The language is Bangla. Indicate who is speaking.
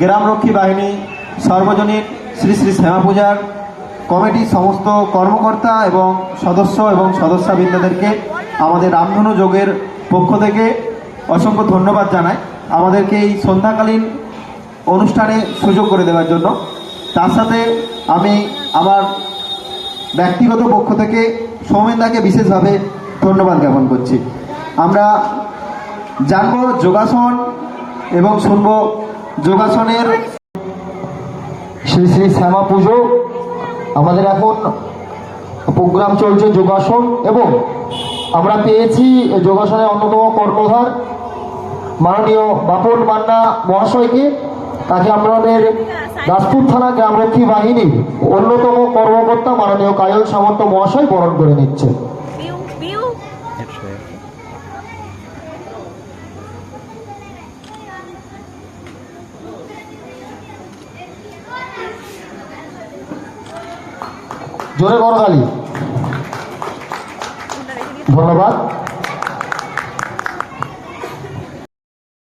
Speaker 1: গ্রামরক্ষী বাহিনী, সর্বজনীন শ্রী শ্রী শ্যামা পূজার কমিটির সমস্ত কর্মকর্তা এবং সদস্য এবং সদস্যবৃন্দদেরকে আমাদের রামধনু যোগের পক্ষ থেকে অসংখ্য ধন্যবাদ জানাই। আমাদেরকে এই সন্ধ্যাকালীন অনুষ্ঠানে সুযোগ করে দেওয়ার জন্য। তার সাথে আমি আমার ব্যক্তিগত পক্ষ থেকে সৌমেনদাকে বিশেষভাবে ধন্যবাদ জ্ঞাপন করছি। আমরা জানব যোগাসন এবং শুনব যোগাসনের
Speaker 2: শ্রী শ্রী শ্যামা পুজো। আমাদের এখন প্রোগ্রাম চলছে যোগাসন এবং আমরা পেয়েছি যোগাসনের অন্যতম কর্ণধার মাননীয় বাপন মান্না মহাশয়কে। তাকে আমাদের দাসপুর থানা গ্রামরক্ষী বাহিনীর অন্যতম কর্মকর্তা মাননীয় কায়ল সামন্ত মহাশয় বরণ করে নিচ্ছে
Speaker 3: বিউ
Speaker 2: বড় গালি। ধন্যবাদ।